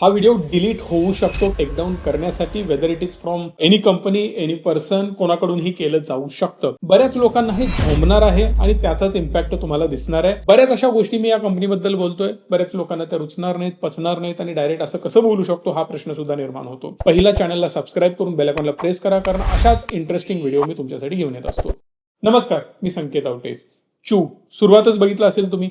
हा video delete होऊ शकतो टेकडाऊन करण्यासाठी whether it is from any company any person कोणाकडूनही केलं जाऊ शकतं. बऱ्याच लोकांना हे झोमणार आहे आणि त्याचाच इम्पॅक्ट तुम्हाला दिसणार आहे. बऱ्याच अशा गोष्टी मी या कंपनीबद्दल बोलतोय. बऱ्याच लोकांना त्या रुचणार नाहीत पचणार नाहीत आणि डायरेक्ट असं कसं बोलू शकतो हा प्रश्न सुद्धा निर्माण होतो. पहिला चॅनलला सबस्क्राईब करून बेलायकॉनला प्रेस करा कारण अशाच इंटरेस्टिंग व्हिडिओ मी तुमच्यासाठी घेऊन येत असतो. नमस्कार मी संकेत आवटे. चू सुरुवातच बघितलं असेल तुम्ही.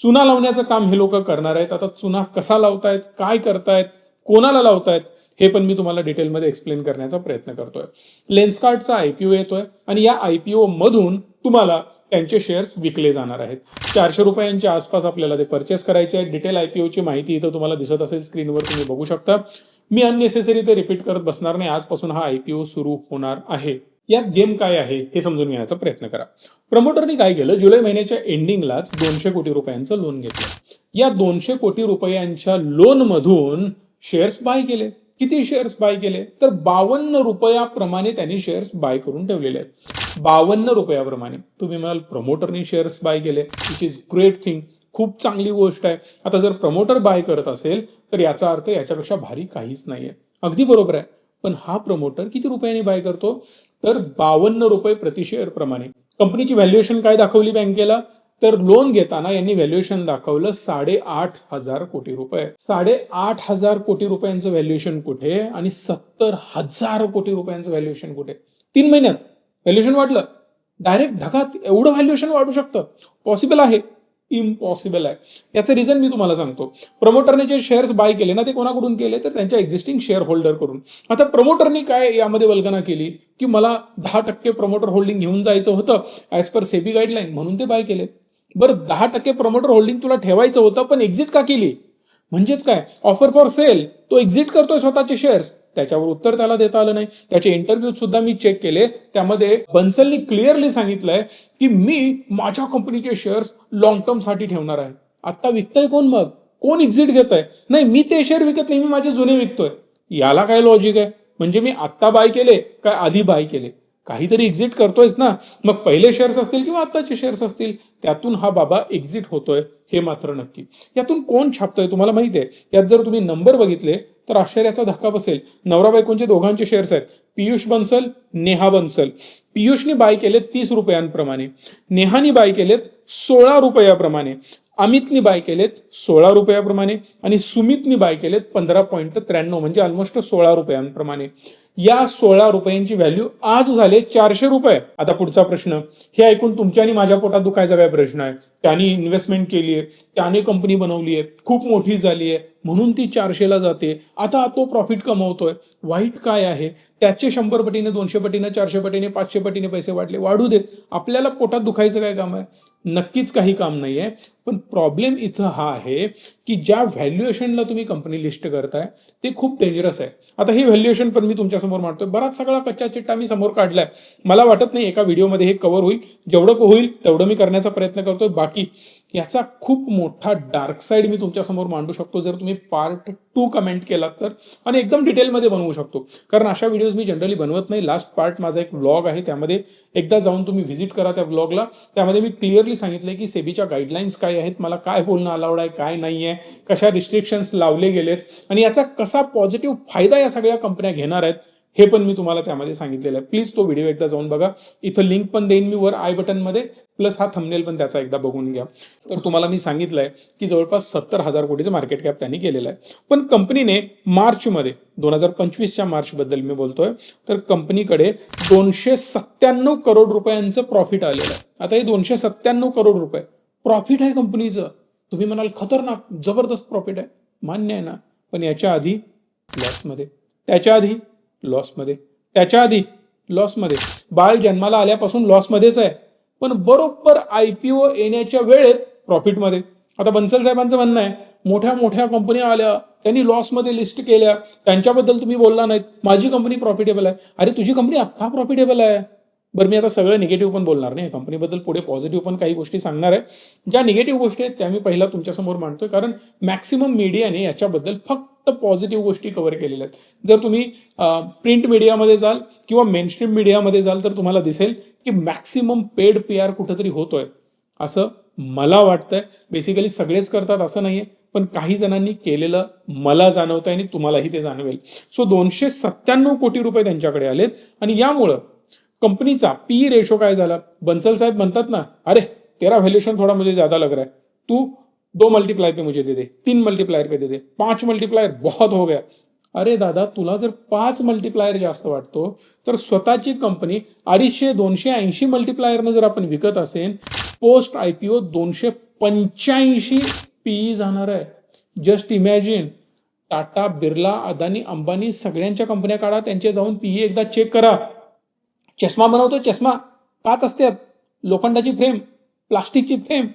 चुना लावण्याचं काम हे लोक करणार आहेत. आता चुना कसा लावतायत काय करतायत कोणाला लावतायत हे पण मी तुम्हाला डिटेलमध्ये एक्सप्लेन करण्याचा प्रयत्न करतोय. लेन्सकार्टचा आय पी येतोय आणि या आय पी मधून तुम्हाला त्यांचे शेअर्स विकले जाणार आहेत. चारशे रुपयांच्या आसपास आपल्याला ते परचेस करायचे आहेत. डिटेल आय पी ओची माहिती इथं तुम्हाला दिसत असेल. स्क्रीनवर तुम्ही बघू शकता. मी अननेसेसरी ते रिपीट करत बसणार नाही. आजपासून हा आय पी ओ सुरू होणार आहे. यात गेम काय आहे हे समजून घेण्याचा प्रयत्न करा. प्रमोटरने काय केलं? जुलै महिन्याच्या एंडिंगलाच दोनशे कोटी रुपयांचं लोन घेतलं. या दोनशे कोटी रुपयांच्या लोन मधून शेअर्स बाय केले. किती शेअर्स बाय केले? तर बावन्न रुपयाप्रमाणे त्यांनी शेअर्स बाय करून ठेवलेले आहेत. बावन्न रुपयाप्रमाणे. तुम्ही म्हणाल प्रमोटरनी शेअर्स बाय केले. इट इज ग्रेट थिंग खूप चांगली गोष्ट आहे. आता जर प्रमोटर बाय करत असेल तर याचा अर्थ याच्यापेक्षा भारी काहीच नाहीये. अगदी बरोबर आहे. पण हा प्रमोटर किती रुपयांनी बाय करतो? तर बावन्न रुपये प्रति शेअर प्रमाणे. कंपनीची व्हॅल्युएशन काय दाखवली बँकेला? तर लोन घेताना यांनी व्हॅल्युएशन दाखवलं साडेआठ हजार कोटी रुपये. साडेआठ हजार कोटी रुपयांचं व्हॅल्युएशन कुठे? आणि सत्तर हजार कोटी रुपयांचं व्हॅल्युएशन कुठे? तीन महिन्यात व्हॅल्युएशन वाढलं. डायरेक्ट ढगात एवढं व्हॅल्युएशन वाढू शकतं. पॉसिबल आहे. इम्पॉसिबल आहे. याचं रिझन मी तुम्हाला सांगतो. प्रमोटरने जे शेअर्स बाय केले ना ते कोणाकडून केले? तर त्यांच्या एक्झिस्टिंग शेअर होल्डर करून आता प्रमोटरनी काय यामध्ये वल्गना केली? की मला दहा टक्के प्रमोटर होल्डिंग घेऊन जायचं होतं ॲज पर सेबी गाईडलाईन म्हणून ते बाय केले बरं दहा टक्के प्रमोटर होल्डिंग तुला ठेवायचं होतं पण एक्झिट का केली? म्हणजेच काय? ऑफर फॉर सेल तो एक्झिट करतोय स्वतःचे शेअर्स त्याच्यावर उत्तर त्याला देता आलं नाही. त्याचे इंटरव्ह्यू सुद्धा मी चेक केले. त्यामध्ये बन्सलनी क्लिअरली सांगितलंय की मी माझ्या कंपनीचे शेअर्स लॉंग टर्मसाठी ठेवणार आहे. आता विकतय कोण मग? कोण एक्झिट घेत आहे नाही मी ते शेअर विकत नाही मी माझे जुने विकतोय. याला काय लॉजिक आहे? म्हणजे मी आत्ता बाय केले काय आधी बाय केले? काहीतरी एक्झिट करतोयच ना मग पहिले शेअर्स असतील किंवा आत्ताचे शेअर्स असतील त्यातून हा बाबा एक्झिट होतोय हे मात्र नक्की. यातून कोण छापतोय तुम्हाला माहिती आहे? यात जर तुम्ही नंबर बघितले तर आश्चर्याचा धक्का बसेल. नवरा बायकोंचे दोघांचे शेअर्स आहेत. पियुष बन्सल नेहा बन्सल. पियुषने बाय केलेत तीस रुपयांप्रमाणे. नेहानी बाय केलेत सोळा रुपयाप्रमाणे. अमितनी बाय केलेत सोळा रुपयाप्रमाणे. आणि सुमितनी बाय केलेत पंधरा पॉईंट त्र्याण्णव म्हणजे ऑलमोस्ट सोळा रुपयांप्रमाणे. या सोळा रुपयांची व्हॅल्यू आज झाले चारशे रुपये. आता पुढचा प्रश्न हे ऐकून तुमच्या आणि माझ्या पोटात दुखायचा काय प्रश्न आहे? त्यांनी इन्व्हेस्टमेंट केली आहे त्याने कंपनी बनवली आहे खूप मोठी झाली आहे म्हणून ती चारशेला जाते. आता तो प्रॉफिट कमवतोय. वाईट काय आहे? त्याचे शंभर पटीने दोनशे पटीने चारशे पटीने पाचशे पटीने पैसे वाढले वाढू देत. आपल्याला पोटात दुखायचं काय काम आहे? नक्कीच काही काम नाही आहे पण प्रॉब्लेम इथं हा आहे की ज्या व्हॅल्युएशनला तुम्ही कंपनी लिस्ट करताय ते खूप डेंजरस आहे. आता हे व्हॅल्युएशन पण मी तुमच्यासमोर मांडतोय. बराच सगळा कच्चा चिट्टा मी समोर काढलाय. मला वाटत नाही एका व्हिडिओमध्ये हे कव्हर होईल. जेवढं होईल तेवढं मी करण्याचा प्रयत्न करतोय. बाकी याचा खूप मोठा डार्क साईड मी तुमच्यासमोर मांडू शकतो. जर तुम्ही पार्ट टू कमेंट केलात तर आणि एकदम डिटेलमध्ये बनवू शकतो. कारण अशा व्हिडिओज मी जनरली बनवत नाही. लास्ट पार्ट माझा एक ब्लॉग आहे. त्यामध्ये एकदा जाऊन तुम्ही व्हिजिट करा त्या ब्लॉगला त्यामध्ये मी क्लिअरली सांगितलंय की सेबीच्या गाईडलाईन्स काय आहेत मला काय बोलणं अलाउड आहे काय नाही आहे कशा रिस्ट्रिक्शन्स लावले गेलेत आणि याचा कसा पॉझिटिव्ह फायदा या सगळ्या कंपन्या घेणार आहेत हे पण मी तुम्हाला त्यामध्ये सांगितलेलं आहे. प्लीज तो व्हिडिओ एकदा जाऊन बघा. इथं लिंक पण देईन मी वर आय बटनमध्ये प्लस हा थंबनेल पण त्याचा एकदा बघून घ्या. तर तुम्हाला मी सांगितलंय की जवळपास सत्तर हजार कोटीचं मार्केट कॅप त्यांनी केलेलं आहे. पण कंपनीने मार्चमध्ये दोन हजार पंचवीसच्या मार्चबद्दल मी बोलतोय तर कंपनीकडे दोनशे सत्त्याण्णव करोड रुपयांचं प्रॉफिट आलेलं आहे. आता हे दोनशे सत्त्याण्णव करोड रुपये प्रॉफिट आहे कंपनीचं. तुम्ही म्हणाल खतरनाक जबरदस्त प्रॉफिट आहे. मान्य आहे ना. पण याच्या आधी लॉसमध्ये त्याच्या आधी लॉसमध्ये. त्याच्या आधी लॉसमध्ये. बाळ जन्माला आल्यापासून लॉसमध्येच आहे. पण बरोबर आय पी ओ येण्याच्या वेळेत प्रॉफिटमध्ये. आता बन्सल साहेबांचं म्हणणं आहे मोठ्या मोठ्या कंपन्या आल्या त्यांनी लॉसमध्ये लिस्ट केल्या त्यांच्याबद्दल तुम्ही बोलला नाहीत. माझी कंपनी प्रॉफिटेबल आहे. अरे तुझी कंपनी आत्ता प्रॉफिटेबल आहे. बरं मी आता सगळं निगेटिव्ह पण बोलणार नाही. कंपनीबद्दल पुढे पॉझिटिव्ह पण काही गोष्टी सांगणार आहे. ज्या निगेटिव्ह गोष्टी आहेत त्या मी पहिला तुमच्यासमोर मांडतोय. कारण मॅक्सिमम मीडियाने याच्याबद्दल फक्त पॉझिटिव्ह गोष्टी कव्हर केलेल्या आहेत. जर तुम्ही प्रिंट मीडियामध्ये जाल किंवा मेनस्ट्रीम मीडियामध्ये जाल तर तुम्हाला दिसेल की मॅक्सिमम पेड पी आर कुठंतरी होतोय. असं मला वाटतंय. बेसिकली सगळेच करतात असं नाहीये. पण काही जणांनी केलेलं मला जाणवतंय आणि तुम्हालाही ते जाणवेल. सो दोनशे सत्त्याण्णव कोटी रुपये त्यांच्याकडे आलेत. आणि यामुळं कंपनीचा पी रेशो काय झाला? बन्सल साहेब म्हणतात ना अरे तेरा व्हॅल्युएशन थोडा मुझे ज्यादा लग रहा है. तू दो मल्टीप्लायर पे मुझे दे दे तीन मल्टीप्लायर पे दे दे पाच मल्टीप्लायर बहुत हो गया. अरे दादा तुला जर पाच मल्टीप्लायर जास्त वाटतो तर स्वतःची कंपनी अडीचशे दोनशे ऐंशी मल्टीप्लायरनं जर आपण विकत असेल पोस्ट आय पी ओ दोनशे पंच्याऐंशी पीई जाणार आहे. जस्ट इमॅजिन टाटा बिर्ला अदानी अंबानी सगळ्यांच्या कंपन्या काढा त्यांचे जाऊन पीई एकदा चेक करा. चष्मा बनवतो चष्मा काच असते. लोखंडाची फ्रेम प्लास्टिकची फ्रेम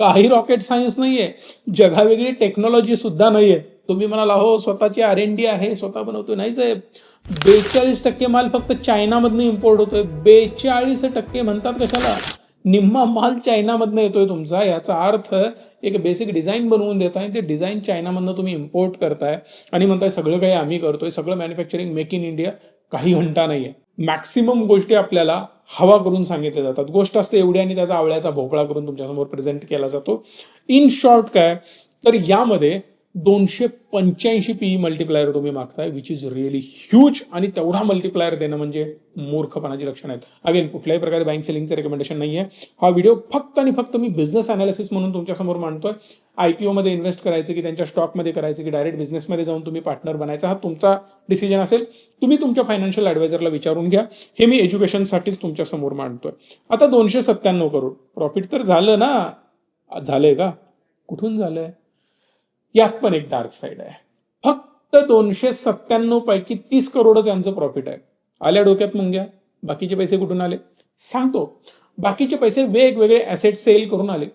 काही रॉकेट सायन्स नाहीये. जगावेगळी टेक्नॉलॉजी सुद्धा नाहीये. तुम्ही म्हणाला हो स्वतःची आर एन डी आहे स्वतः बनवतो नाही साहेब. बेचाळीस टक्के माल फक्त चायनामधनं इम्पोर्ट होतोय. बेचाळीस टक्के म्हणतात कशाला? निम्मा माल चायनामधनं येतोय तुमचा. याचा अर्थ एक बेसिक डिझाईन बनवून देताय ते डिझाईन चायनामधनं तुम्ही इम्पोर्ट करताय. आणि म्हणताय सगळं काही आम्ही करतोय. सगळं मॅन्युफॅक्चरिंग मेक इन इंडिया काही घंटा आहे मॅक्सिमम गोष्टी आपल्याला हवा करून सांगितल्या जातात. गोष्ट असते एवढी आणि त्याचा आवळ्याचा भोपळा करून तुमच्यासमोर प्रेझेंट केला जातो. इन शॉर्ट काय? तर यामध्ये दोनशे पंच्याऐंशी पीई मल्टिप्लायर तुम्ही मागताय विच इज रिअली ह्यूज आणि तेवढा मल्टिप्लायर देणं म्हणजे मूर्खपणाची लक्षणं आहेत. अगेन कुठल्याही प्रकारे बँक सेलिंगचं रेकमेंडेशन नाही आहे हा व्हिडिओ फक्त आणि फक्त मी बिझनेस अनालिसिस म्हणून तुमच्यासमोर मांडतोय. आयमध्ये इन्व्हेस्ट करायचं की त्यांच्या स्टॉकमध्ये करायचं की डायरेक्ट बिझनेसमध्ये जाऊन तुम्ही पार्टनर बनायचा हा तुमचा डिसिजन असेल. तुम्ही तुमच्या फायनान्शियल ॲडवायझरला विचारून घ्या. हे मी एज्युकेशनसाठीच तुमच्यासमोर मांडतोय. आता दोनशे सत्त्याण्णव करोड. प्रॉफिट तर झालं ना? झालंय का? कुठून झालंय? यात पण एक डार्क साईड आहे. फक्त दोनशे सत्त्याण्णव पैकी तीस करोडच यांचं प्रॉफिट आहे. आल्या डोक्यात मुंग्या. बाकीचे पैसे कुठून आले? सांगतो. बाकीचे पैसे वेगवेगळे ॲसेट सेल करून आले.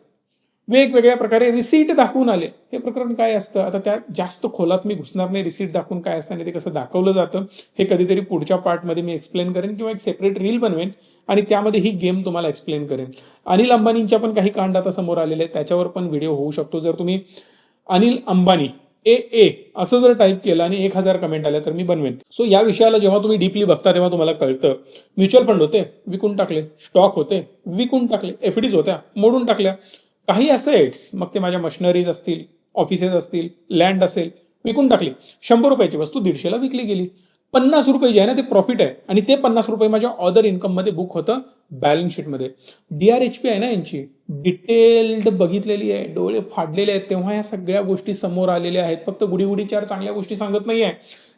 वेगवेगळ्या प्रकारे रिसीट दाखवून आले. हे प्रकरण काय असतं? आता त्या जास्त खोलात मी घुसणार नाही रिसीट दाखवून काय असतं आणि ते कसं दाखवलं जातं हे कधीतरी पुढच्या पार्टमध्ये मी एक्सप्लेन करेन किंवा एक सेपरेट रील बनवेन आणि त्यामध्ये ही गेम तुम्हाला एक्सप्लेन करेन. अनिल अंबानींच्या पण काही कांड आता समोर आलेले आहेत. त्याच्यावर पण व्हिडिओ होऊ शकतो. जर तुम्ही अनिल अंबानी ए ए असं जर टाईप केलं आणि एक हजार कमेंट आल्या तर मी बनवेन. सो या विषयाला जेव्हा तुम्ही डीपली बघता तेव्हा तुम्हाला कळतं. म्युच्युअल फंड होते विकून टाकले. स्टॉक होते विकून टाकले. एफडीज होत्या मोडून टाकल्या. काही असेट्स मग ते माझ्या मशिनरीज असतील ऑफिसेस असतील लँड असेल विकून टाकली. शंभर रुपयाची वस्तू दीडशेला विकली गेली. पन्नास रुपये जे आहे ना ते प्रॉफिट आहे. आणि ते पन्नास रुपये माझ्या ऑदर इन्कममध्ये बुक होतं बॅलन्स शीटमध्ये डी आर एच पी आहे ना यांची. डिटेल्ड बघितलेली आहे. डोळे फाडलेले आहेत. तेव्हा या सगळ्या गोष्टी समोर आलेल्या आहेत. फक्त गुढी गुढी चार चांगल्या गोष्टी सांगत नाही आहे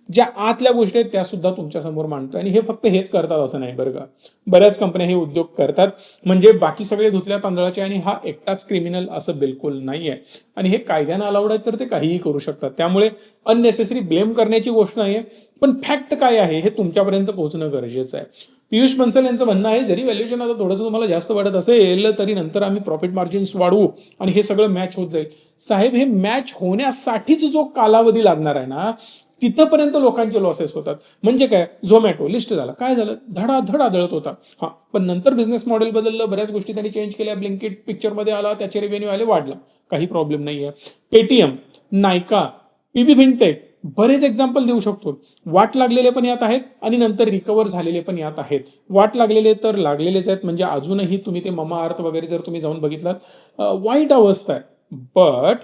ज्या आतल्या गोष्टी आहेत त्या सुद्धा तुमच्यासमोर मांडतोय. आणि हे फक्त हेच करतात असं नाही बरं का. बऱ्याच कंपन्या हे उद्योग करतात. म्हणजे बाकी सगळे धुतल्या तांदळाचे आणि हा एकटाच क्रिमिनल असं बिलकुल नाही आहे आणि हे कायद्यानं अलाउड आहे तर ते काहीही करू शकतात. त्यामुळे अननेसेसरी ब्लेम करण्याची गोष्ट नाही आहे पण फॅक्ट काय आहे हे तुमच्यापर्यंत पोहोचणं गरजेचं आहे. पियुष बन्सल यांचं म्हणणं आहे जरी व्हॅल्युएशन आता थोडंसं तुम्हाला जास्त वाटत असेल तरी नंतर आम्ही प्रॉफिट मार्जिन्स वाढवू आणि हे सगळं मॅच होत जाईल. साहेब हे मॅच होण्यासाठीच जो कालावधी लागणार आहे ना तिथंपर्यंत लोकांचे लॉसेस होतात. म्हणजे काय? झोमॅटो लिस्ट झाला. काय झालं? धडाधड आदळत होता. हा पण नंतर बिझनेस मॉडेल बदललं बऱ्याच गोष्टी त्यांनी चेंज केल्या. ब्लिंकिट पिक्चरमध्ये आला त्याचे रेव्हेन्यू आले वाढला. काही प्रॉब्लेम नाही आहे पेटीएम नायका पीबी फिनटेक बरेच एक्झाम्पल देऊ शकतो. वाट लागलेले पण यात आहेत आणि नंतर रिकवर झालेले पण यात आहेत. वाट लागलेले तर लागलेलेच आहेत. म्हणजे अजूनही तुम्ही ते ममा अर्थ वगैरे जर तुम्ही जाऊन बघितलात वाईट अवस्था आहे. बट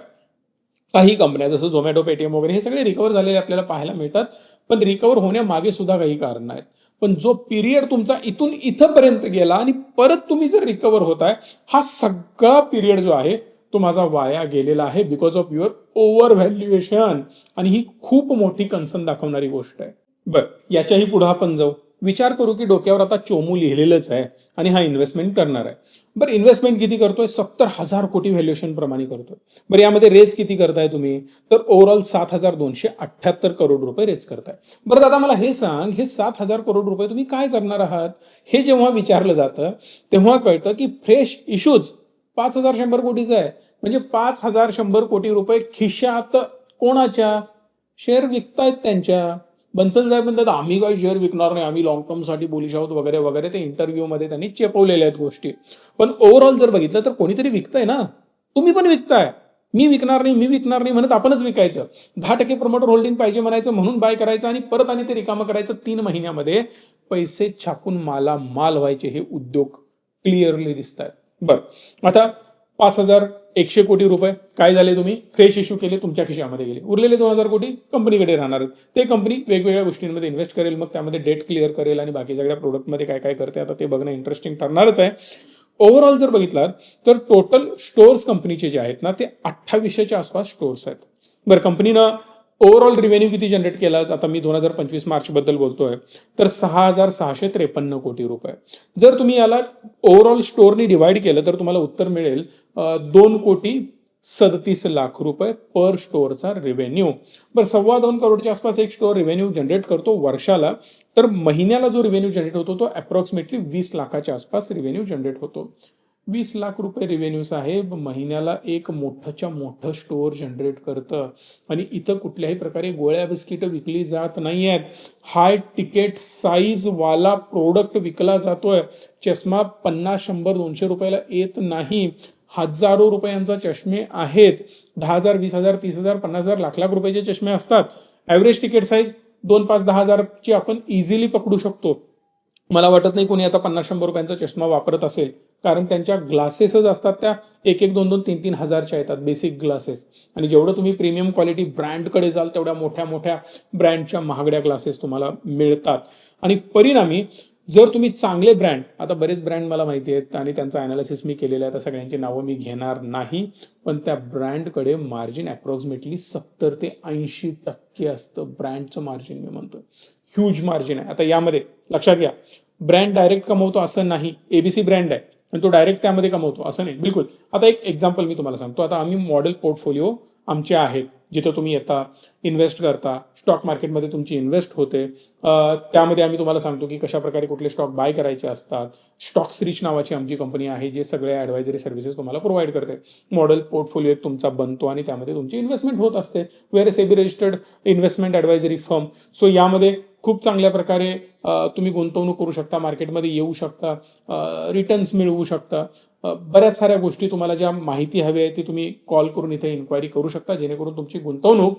काही कंपन्या जसं झोमॅटो पेटीएम वगैरे हे सगळे रिकवर झालेले आपल्याला पाहायला मिळतात. पण रिकवर होण्यामागे सुद्धा काही कारण आहेत. पण जो पिरियड तुमचा इथून इथंपर्यंत गेला आणि परत तुम्ही जर रिकवर होताय हा सगळा पिरियड जो आहे तो माझा वाया गेलेला आहे because of your over valuation आणि ही खूप मोठी कन्सर्न दाखवणारी गोष्ट आहे. बरं याच्याही पुढे आपण जाऊ. विचार करू की डोक्यावर आता चोमू लिहिलेलंच आहे आणि हा इन्व्हेस्टमेंट करणार आहे. बरं इन्व्हेस्टमेंट किती करतोय? सत्तर हजार कोटी व्हॅल्युएशन प्रमाणे करतोय. बरं यामध्ये रेज किती करताय तुम्ही? तर ओव्हरऑल सात हजार दोनशे अठ्ठ्याहत्तर करोड रुपये रेज करताय. बरं दादा मला हे सांग हे सात हजार करोड रुपये तुम्ही काय करणार आहात? हे जेव्हा विचारलं जातं तेव्हा कळतं की फ्रेश इश्यूज पाच हजार शंभर कोटीचा आहे. म्हणजे पाच हजार शंभर कोटी रुपये खिशात कोणाच्या? शेअर विकतायत त्यांच्या. बन्सल साहेब म्हणतात आम्ही काही शेअर विकणार नाही आम्ही लॉंग टर्मसाठी बोलिश आहोत वगैरे वगैरे ते इंटरव्ह्यूमध्ये त्यांनी चेपवलेल्या आहेत गोष्टी. पण ओव्हरऑल जर बघितलं तर कोणीतरी विकतंय ना? तुम्ही पण विकताय. मी विकणार नाही मी विकणार नाही म्हणत आपणच विकायचं. दहा टक्के प्रमोटर होल्डिंग पाहिजे म्हणायचं म्हणून बाय करायचं आणि परत आणि ते रिकामं करायचं तीन महिन्यामध्ये पैसे छापून माला माल व्हायचे हे उद्योग क्लिअरली दिसत आहेत बरं. आता पाच हजार एकशे कोटी रुपये. काय झाले तुम्ही? फ्रेश इश्यू केले तुमच्या खिशामध्ये गेले. उरलेले दोन हजार कोटी कंपनीकडे राहणार आहेत. ते कंपनी वेगवेगळ्या गोष्टींमध्ये इन्व्हेस्ट करेल मग त्यामध्ये डेट क्लिअर करेल आणि बाकी सगळ्या प्रोडक्टमध्ये काय काय करते आता ते बघणं इंटरेस्टिंग ठरणारच आहे. ओव्हरऑल जर बघितलात तर टोटल स्टोअर्स कंपनीचे जे आहेत ना ते अठ्ठावीसशेच्या आसपास स्टोअर्स आहेत. बरं कंपनीनं ओव्हरऑल रिव्हेन्यू किती जनरेट केला? आता मी दोन हजार पंचवीस मार्च बद्दल बोलतोय. तर सहा हजार सहाशे त्रेपन्न कोटी रुपये. जर तुम्ही याला ओव्हरऑल स्टोअरनी डिवाइड केलं तर तुम्हाला उत्तर मिळेल दोन कोटी सदतीस लाख रुपये पर स्टोअरचा रेव्हेन्यू बरं सव्वा दोन करोडच्या आसपास एक स्टोअर रेव्हेन्यू जनरेट करतो वर्षाला. तर महिन्याला जो रेव्हेन्यू जनरेट होतो तो अप्रॉक्सिमेटली वीस लाखाच्या आसपास रेव्हेन्यू जनरेट होतो. वीस लाख रुपये रेव्हेन्यू साहेब महिन्याला एक मोठंच्या मोठं स्टोअर जनरेट करतं. आणि इथं कुठल्याही प्रकारे गोळ्या बिस्किटं विकली जात नाही आहेत हाय तिकीट साईज वाला प्रोडक्ट विकला जातोय. चष्मा पन्नास शंभर दोनशे रुपयाला येत नाही. हजारो रुपयांचा चष्मे आहेत. दहा हजार वीस हजार तीस हजार पन्नास हजार लाख लाख रुपयाचे चष्मे असतात. ॲव्हरेज तिकीट साईज दोन पाच दहा हजारची आपण इझिली पकडू शकतो. मला वाटत नाही कोणी आता पन्नास शंभर रुपयांचा चष्मा वापरत असेल. कारण त्यांच्या ग्लासेसच असतात त्या एक एक दोन दोन तीन तीन हजारच्या येतात बेसिक ग्लासेस आणि जेवढं तुम्ही प्रीमियम क्वालिटी ब्रँडकडे जाल तेवढ्या मोठ्या मोठ्या ब्रँडच्या महागड्या ग्लासेस तुम्हाला मिळतात. आणि परिणामी जर तुम्ही चांगले ब्रँड आता बरेच ब्रँड मला माहिती आहेत आणि त्यांचा अनालिसिस मी केलेलं आहे आता सगळ्यांची नावं मी घेणार नाही पण त्या ब्रँडकडे मार्जिन अप्रॉक्सिमेटली सत्तर ते ऐंशी टक्के असतं ब्रँडचं मार्जिन मी म्हणतोय. ह्यूज मार्जिन आहे. आता यामध्ये लक्षात घ्या ब्रँड डायरेक्ट कमवतो असं नाही. एबीसी ब्रँड आहे. आणि तो डायरेक्ट त्यामध्ये कमवतो. असं नाही. बिलकुल. आता एक एक्झाम्पल मी तुम्हाला सांगतो. आता आम्ही मॉडेल पोर्टफोलिओ आमचे आहेत जिथं तुम्ही येता इन्व्हेस्ट करता स्टॉक मार्केटमध्ये तुमची इन्व्हेस्ट होते. त्यामध्ये आम्ही तुम्हाला सांगतो की कशा प्रकारे कुठले स्टॉक बाय करायचे असतात. स्टॉक्स रिच नावाची आमची कंपनी आहे जे सगळे ॲडवायझरी सर्व्हिसेस तुम्हाला प्रोव्हाइड करते. मॉडेल पोर्टफोलिओ एक तुमचा बनतो आणि त्यामध्ये तुमची इन्व्हेस्टमेंट होत असते. Where SEBI registered investment advisory firm so यामध्ये खूप चांगल्या प्रकारे तुम्ही गुंतवणूक करू शकता मार्केटमध्ये येऊ शकता रिटर्न्स मिळवू शकता. बऱ्याच साऱ्या गोष्टी तुम्हाला ज्या माहिती हवी आहे ती तुम्ही कॉल करून इथे इन्क्वायरी करू शकता जेणेकरून तुमची गुंतवणूक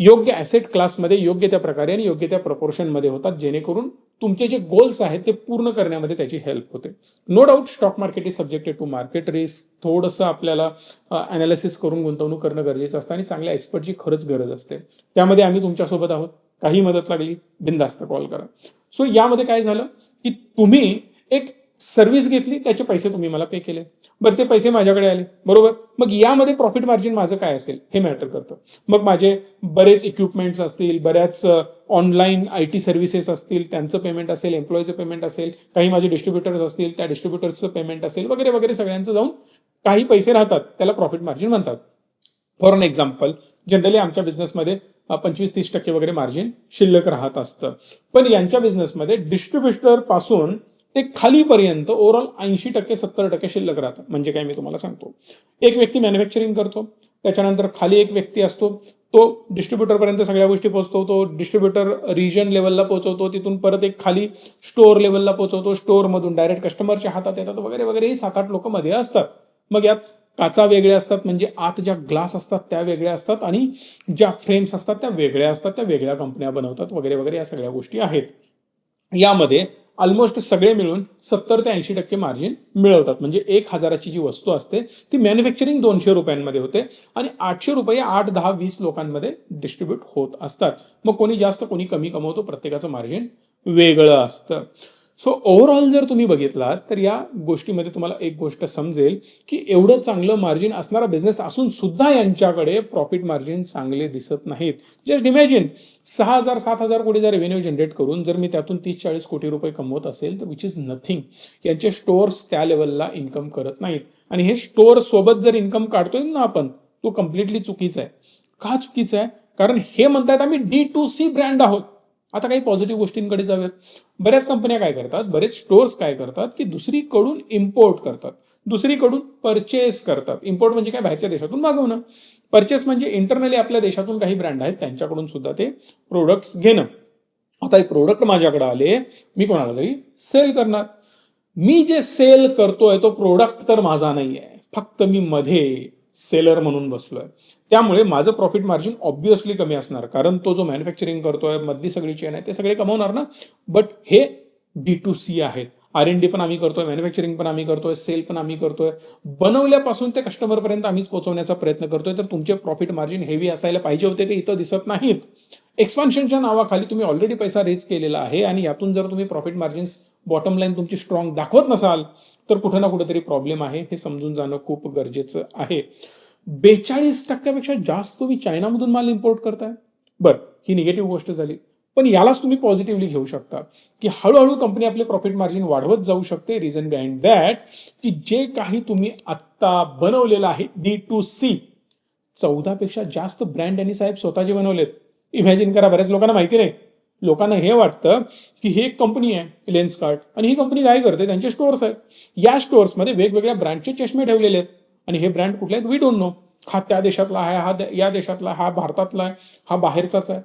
योग्य ॲसेट क्लासमध्ये योग्य त्या प्रकारे आणि योग्य त्या प्रपोर्शनमध्ये होतात जेणेकरून तुमचे जे गोल्स आहेत ते पूर्ण करण्यामध्ये त्याची हेल्प होते. No doubt stock market is subjected to market risk थोडंसं आपल्याला अनालिसिस करून गुंतवणूक करणं गरजेचं असतं आणि चांगल्या एक्सपर्टची खरंच गरज असते. त्यामध्ये आम्ही तुमच्यासोबत आहोत. काही मदत लागली बिंदास्त कॉल करा. सो यामध्ये काय झालं की तुम्ही एक सर्व्हिस घेतली त्याचे पैसे तुम्ही मला पे केले. बरं ते पैसे माझ्याकडे आले. बरोबर? मग यामध्ये प्रॉफिट मार्जिन माझं काय असेल? हे मॅटर करतं. मग माझे बरेच इक्विपमेंट्स असतील बऱ्याच ऑनलाईन आय टी सर्व्हिसेस असतील त्यांचं पेमेंट असेल एम्प्लॉईचं पेमेंट असेल काही माझे डिस्ट्रीब्युटर्स असतील त्या डिस्ट्रीब्युटर्सचं पेमेंट असेल वगैरे वगैरे सगळ्यांचं जाऊन काही पैसे राहतात. त्याला प्रॉफिट मार्जिन म्हणतात. फॉर अन एक्झाम्पल जनरली आमच्या बिझनेसमध्ये पंचवीस तीस टक्के वगैरे मार्जिन शिल्लक राहत असतं. पण यांच्या बिझनेसमध्ये डिस्ट्रीब्युटरपासून ते खालीपर्यंत ओव्हरऑल ऐंशी टक्के सत्तर टक्के शिल्लक राहतात. म्हणजे काय मी तुम्हाला सांगतो. एक व्यक्ती मॅन्युफॅक्चरिंग करतो त्याच्यानंतर खाली एक व्यक्ती असतो तो डिस्ट्रीब्युटरपर्यंत सगळ्या गोष्टी पोहोचवतो तो डिस्ट्रीब्युटर रिजन लेवलला पोहोचवतो तिथून परत एक खाली स्टोअर लेवलला पोहोचवतो स्टोअरमधून डायरेक्ट कस्टमरच्या हातात येतात वगैरे वगैरे. ही सात आठ लोक मध्ये असतात. मग यात काचा वेगळ्या असतात म्हणजे आत ज्या ग्लास असतात त्या वेगळ्या असतात आणि ज्या फ्रेम्स असतात त्या वेगळ्या असतात त्या वेगळ्या कंपन्या बनवतात वगैरे वगैरे या सगळ्या गोष्टी आहेत. यामध्ये ऑलमोस्ट सगळे मिळून सत्तर ते ऐंशी टक्के मार्जिन मिळवतात. म्हणजे एक हजाराची जी वस्तू असते ती मॅन्युफॅक्चरिंग दोनशे रुपयांमध्ये होते आणि आठशे रुपये आठ दहा वीस लोकांमध्ये डिस्ट्रीब्यूट होत असतात. मग कोणी जास्त कोणी कमी कमवतो प्रत्येकाचं मार्जिन वेगळं असतं. सो ओव्हरऑल जर तुम्ही बघितलात तर या गोष्टीमध्ये तुम्हाला एक गोष्ट समजेल की एवढं चांगलं मार्जिन असणारा बिझनेस असून सुद्धा यांच्याकडे प्रॉफिट मार्जिन चांगले दिसत नाहीत. जस्ट इमॅजिन सहा हजार सात हजार कोटीचा रेव्हेन्यू जनरेट करून जर मी त्यातून तीस चाळीस कोटी रुपये कमवत असेल तर विच इज नथिंग यांचे स्टोअर्स त्या लेवलला इन्कम करत नाहीत. आणि हे स्टोअर सोबत जर इन्कम काढतोय ना आपण तो कम्प्लिटली चुकीचा आहे. का चुकीचा आहे? कारण हे म्हणतायत आम्ही डी टू सी ब्रँड आहोत. आता काही पॉझिटिव्ह गोष्टींकडे जाऊयात. बऱ्याच कंपन्या काय करतात? बरेच स्टोअर्स काय करतात? की दुसरीकडून इम्पोर्ट करतात. दुसरीकडून परचेस करतात. इम्पोर्ट म्हणजे काय? बाहेरच्या देशातून मागवणं. परचेस म्हणजे इंटरनली आपल्या देशातून काही ब्रँड आहेत त्यांच्याकडून सुद्धा ते प्रोडक्ट्स घेणं. आता हे प्रोडक्ट माझ्याकडे आले मी कोणाला तरी सेल करणार. मी जे सेल करतोय तो प्रोडक्ट तर माझा नाही आहे फक्त मी मध्ये सेलर म्हणून बसलोय. त्यामुळे माझं प्रॉफिट मार्जिन ऑब्विसली कमी असणार. कारण तो जो मॅन्युफॅक्चरिंग करतोय मधली सगळी चेन आहे ते सगळे कमवणार ना? बट हे डी टू सी आहेत. आर एन डी पण आम्ही करतोय मॅन्युफॅक्चरिंग पण आम्ही करतोय सेल पण आम्ही करतोय. बनवल्यापासून ते कस्टमरपर्यंत आम्हीच पोहोचवण्याचा प्रयत्न करतोय. तर तुमचे प्रॉफिट मार्जिन हेवी असायला पाहिजे होते ते इथं दिसत नाहीत. एक्सपान्शनच्या नावाखाली तुम्ही ऑलरेडी पैसा रेज केलेला आहे आणि यातून जर तुम्ही प्रॉफिट मार्जिन्स बॉटम लाईन तुमची स्ट्रॉंग दाखवत नसाल तर कुठं ना कुठेतरी प्रॉब्लेम आहे. हे समजून जाणं खूप गरजेचं आहे. बेचाळीस टक्क्यापेक्षा जास्त तुम्ही चायनामधून माल इम्पोर्ट करताय. बरं ही निगेटिव्ह गोष्ट झाली. पण यालाच तुम्ही पॉझिटिव्हली घेऊ शकता की हळूहळू कंपनी आपले प्रॉफिट मार्जिन वाढवत जाऊ शकते. रिझन बिहाइंड दॅट की जे काही तुम्ही आत्ता बनवलेलं आहे डी टू सी चौदापेक्षा जास्त ब्रँड आणि साहेब स्वतःचे बनवलेत. इमॅजिन करा बऱ्याच लोकांना माहिती नाही. लोकांना हे वाटतं की ही एक कंपनी आहे लेन्सकार्ट आणि ही कंपनी काय करते? त्यांचे स्टोअर्स आहेत. या स्टोअर्समध्ये वेगवेगळ्या ब्रँडचे चष्मे ठेवलेले आहेत. आणि हे ब्रँड कुठले आहेत? वी डोंट नो हा त्या देशातला आहे हा या देशातला हा भारतातला आहे हा बाहेरचाच आहे.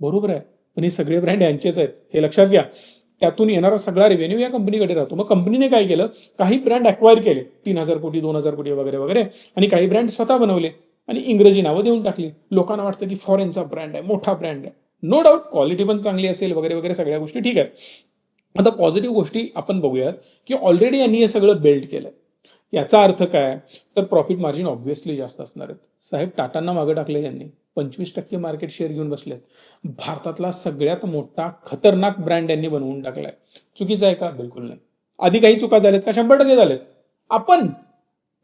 बरोबर आहे. पण हे सगळे ब्रँड यांचेच आहेत. हे लक्षात घ्या. त्यातून येणारा सगळा रेव्हेन्यू या कंपनीकडे राहतो. मग कंपनीने काय केलं? काही ब्रँड अक्वायर केले. तीन हजार कोटी दोन हजार कोटी वगैरे वगैरे. आणि काही ब्रँड स्वतः बनवले. आणि इंग्रजी नावं देऊन टाकली. लोकांना वाटतं की फॉरेनचा ब्रँड आहे मोठा ब्रँड आहे. नो डाऊट क्वालिटी पण चांगली असेल वगैरे वगैरे सगळ्या गोष्टी ठीक आहेत. आता पॉझिटिव्ह गोष्टी आपण बघूयात की ऑलरेडी यांनी हे सगळं बिल्ड केलंय. याचा अर्थ काय? तर प्रॉफिट मार्जिन ऑब्व्हियसली जास्त असणार आहेत. साहेब टाटांना मागं टाकले यांनी. पंचवीस टक्के मार्केट शेअर घेऊन बसलेत. भारतातला सगळ्यात मोठा खतरनाक ब्रँड यांनी बनवून टाकलाय. चुकीचं आहे का? बिलकुल नाही. आधी काही चुका झाल्यात का? शंभर टक्के झालेत. आपण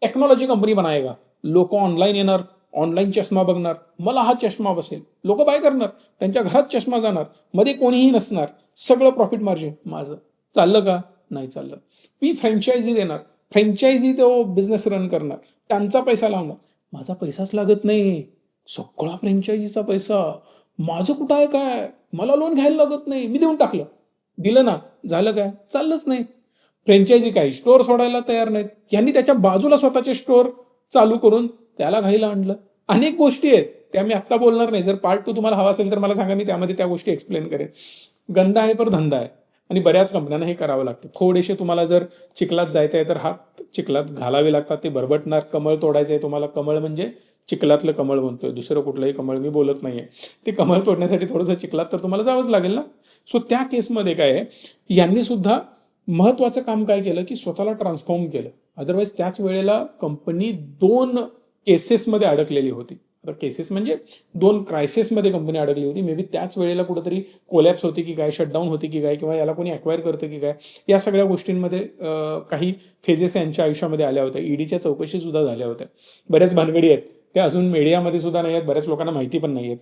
टेक्नॉलॉजी कंपनी बनायगा. लोक ऑनलाईन येणार ऑनलाईन चष्मा बघणार. मला हा चष्मा बसेल. लोक बाय करणार. त्यांच्या घरात चष्मा जाणार. मध्ये कोणीही नसणार. सगळं प्रॉफिट मार्जिन माझं. चाललं का? नाही चाललं. मी फ्रँचायझी देणार. फ्रँचायझी तो बिझनेस रन करणार. त्यांचा पैसा लावणार. माझा पैसाच लागत नाही सगळा फ्रँचायझीचा पैसा. माझं कुठं आहे काय? मला लोन घ्यायला लागत नाही. मी देऊन टाकलं. दिलं ना. झालं काय? चाललंच नाही. फ्रँचायझी काय? स्टोअर सोडायला तयार नाहीत. यांनी त्याच्या बाजूला स्वतःचे स्टोअर चालू करून त्याला घाईला आणलं. अनेक गोष्टी आहेत. त्या मी आत्ता बोलणार नाही. जर पार्ट टू तुम्हाला हवा असेल तर मला सांगा. मी त्यामध्ये त्या गोष्टी एक्सप्लेन करेन. गंदा आहे पर धंदा आहे. आणि बऱ्याच कंपन्यांना हे करावं लागतं. थोडेसे तुम्हाला जर चिखलात जायचं आहे तर हात चिखलात घालावे लागतात ते बरबटणार कमळ तोडायचं आहे तुम्हाला. कमळ म्हणजे चिखलातलं कमळ म्हणतोय दुसरं कुठलंही कमळ मी बोलत नाहीये. ते कमळ तोडण्यासाठी थोडंसं चिखलात तर तुम्हाला जावंच लागेल ना? सो त्या केसमध्ये काय आहे यांनी सुद्धा महत्वाचं काम काय केलं की स्वतःला ट्रान्सफॉर्म केलं. अदरवाईज त्याच वेळेला कंपनी दोन केसेसमध्ये अडकलेली होती. आता केसेस म्हणजे दोन क्रायसिसमध्ये कंपनी अडकली होती. मे बी त्याच वेळेला कुठंतरी कोलॅप्स होती की काय शटडाऊन होती की काय किंवा याला कोणी अक्वायर करतं की काय या सगळ्या गोष्टींमध्ये काही फेजेस यांच्या आयुष्यामध्ये आल्या होत्या. ईडीच्या चौकशी सुद्धा झाल्या होत्या. बऱ्याच भानगडी आहेत. त्या अजून मीडियामध्ये सुद्धा नाही आहेत. बऱ्याच लोकांना माहिती पण नाही आहेत.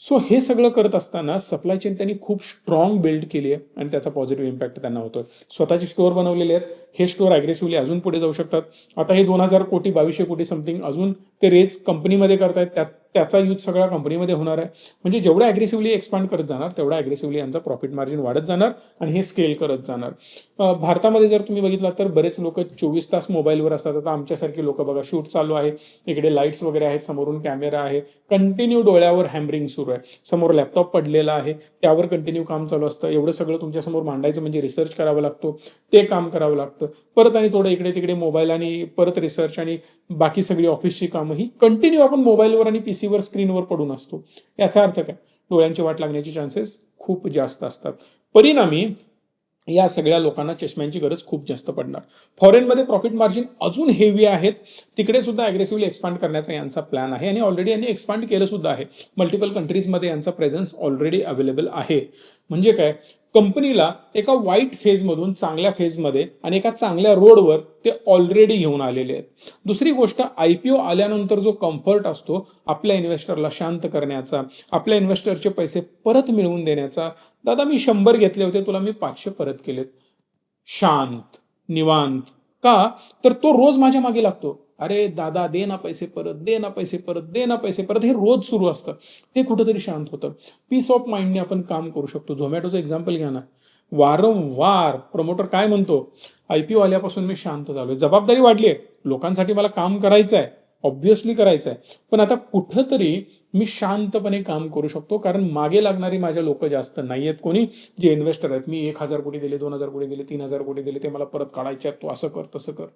सो हे सगळं करत असताना सप्लाय चेन त्यांनी खूप स्ट्रॉंग बिल्ड केली आहे आणि त्याचा पॉझिटिव्ह इम्पॅक्ट त्यांना होतोय. स्वतःचे स्टोअर बनवलेले आहेत. हे स्टोअर अग्रेसिव्हली अजून पुढे जाऊ शकतात. आता हे दोन हजार कोटी बावीसशे कोटी समथिंग अजून ते रेज कंपनीमध्ये करतायत. त्यात त्याचा यूज सगळा कंपनीमध्ये होणार आहे. म्हणजे जेवढं अग्रेसिव्हली एक्सपांड करत जाणार तेवढा ॲग्रेसिव्हली यांचा प्रॉफिट मार्जिन वाढत जाणार आणि हे स्केल करत जाणार. भारतामध्ये जर तुम्ही बघितला तर बरेच लोक चोवीस तास मोबाईलवर असतात. आता आमच्यासारखी लोक बघा शूट चालू आहे. इकडे लाईट्स वगैरे आहेत समोरून कॅमेरा आहे. कंटिन्यू डोळ्यावर हॅमरिंग सुरू आहे. समोर लॅपटॉप पडलेला आहे. त्यावर कंटिन्यू काम चालू असतं. एवढं सगळं तुमच्यासमोर मांडायचं म्हणजे रिसर्च करावा लागतो. ते काम करावं लागतं. परत आणि थोडं इकडे तिकडे मोबाईल आणि परत रिसर्च आणि बाकी सगळी ऑफिसची कामं ही कंटिन्यू आपण मोबाईलवर आणि रिसिव्हर स्क्रीनवर पडून असतो. याचा अर्थ काय? डोळ्यांची वाट लागण्याचे चान्सेस खूप जास्त असतात. परिणामी या सगळ्या लोकांना चष्म्यांची गरज खूप जास्त पडणार. फॉरेनमध्ये प्रॉफिट मार्जिन अजून हेवी आहेत. तिकडे सुद्धा अग्रेसिव्हली एक्सपांड करण्याचा यांचा प्लॅन आहे आणि ऑलरेडी यांनी एक्सपांड केलं सुद्धा आहे. मल्टिपल कंट्रीजमध्ये यांचा प्रेझन्स ऑलरेडी अवेलेबल आहे. म्हणजे काय? कंपनीला एका वाईट फेजमधून चांगल्या फेजमध्ये आणि एका चांगल्या रोडवर ते ऑलरेडी घेऊन आलेले आहेत. दुसरी गोष्ट आय पी ओ आल्यानंतर जो कम्फर्ट असतो आपल्या इन्व्हेस्टरला शांत करण्याचा आपल्या इन्व्हेस्टरचे पैसे परत मिळवून देण्याचा दादा मी शंभर घेतले होते तुला मी पाचशे परत केलेत. शांत निवांत. का? तर तो रोज माझ्या मागे लागतो. अरे दादा दे ना पैसे परत दे ना पैसे परत दे ना पैसे परत हे रोज सुरू असतं. ते कुठंतरी शांत होतं. पीस ऑफ माइंडने आपण काम करू शकतो. झोमॅटोचं एक्झाम्पल घ्या ना. वारंवार प्रमोटर काय म्हणतो? आय पी ओ आल्यापासून मी शांत झालोय. जबाबदारी वाढली आहे लोकांसाठी मला काम करायचं आहे ऑब्व्हियसली करायचं आहे पण आता कुठंतरी मी शांतपणे काम करू शकतो कारण मागे लागणारी माझ्या लोक जास्त नाही आहेत कोणी जे इन्व्हेस्टर आहेत. मी एक हजार कोटी दिले दोन हजार कोटी दिले तीन हजार कोटी दिले ते मला परत काढायचे आहेत. तू असं कर तसं कर.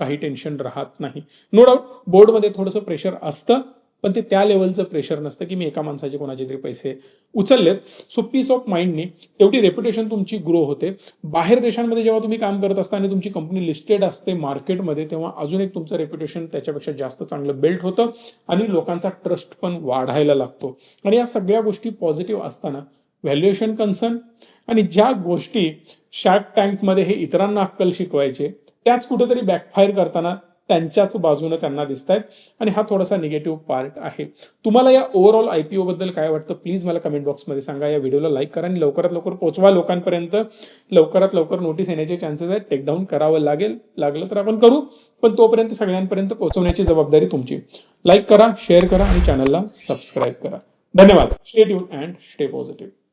काही टेन्शन राहत नाही. नो डाऊट बोर्डमध्ये थोडंसं प्रेशर असतं. पण ते त्या लेवलचं प्रेशर नसतं की मी एका माणसाचे कोणाचे तरी पैसे उचललेत. सो पीस ऑफ माइंडनी तेवढी रेप्युटेशन तुमची ग्रो होते. बाहेर देशांमध्ये जेव्हा तुम्ही काम करत असता आणि तुमची कंपनी लिस्टेड असते मार्केटमध्ये तेव्हा अजून एक तुमचं रेप्युटेशन त्याच्यापेक्षा जास्त चांगलं बिल्ट होतं आणि लोकांचा ट्रस्ट पण वाढायला लागतो. आणि या सगळ्या गोष्टी पॉझिटिव्ह असताना व्हॅल्युएशन कन्सर्न आणि ज्या गोष्टी शार्क टँकमध्ये हे इतरांना अक्कल शिकवायचे त्याच कुठेतरी बॅकफायर करताना त्यांच्याच बाजूने त्यांना दिसत आहेत आणि हा थोडासा निगेटिव्ह पार्ट आहे. तुम्हाला या ओव्हरऑल आय पी बद्दल काय वाटतं? प्लीज मला कमेंट बॉक्समध्ये सांगा. या व्हिडिओला लाईक करा आणि लवकरात लवकर पोहोचवा लोकांपर्यंत. लवकरात लवकर नोटीस येण्याचे चान्सेस आहेत. टेकडाऊन करावं लागेल. लागलं तर आपण करू. पण तोपर्यंत सगळ्यांपर्यंत पोहोचवण्याची जबाबदारी तुमची. लाईक करा शेअर करा आणि चॅनलला सबस्क्राईब करा. धन्यवाद. Stay tuned and stay positive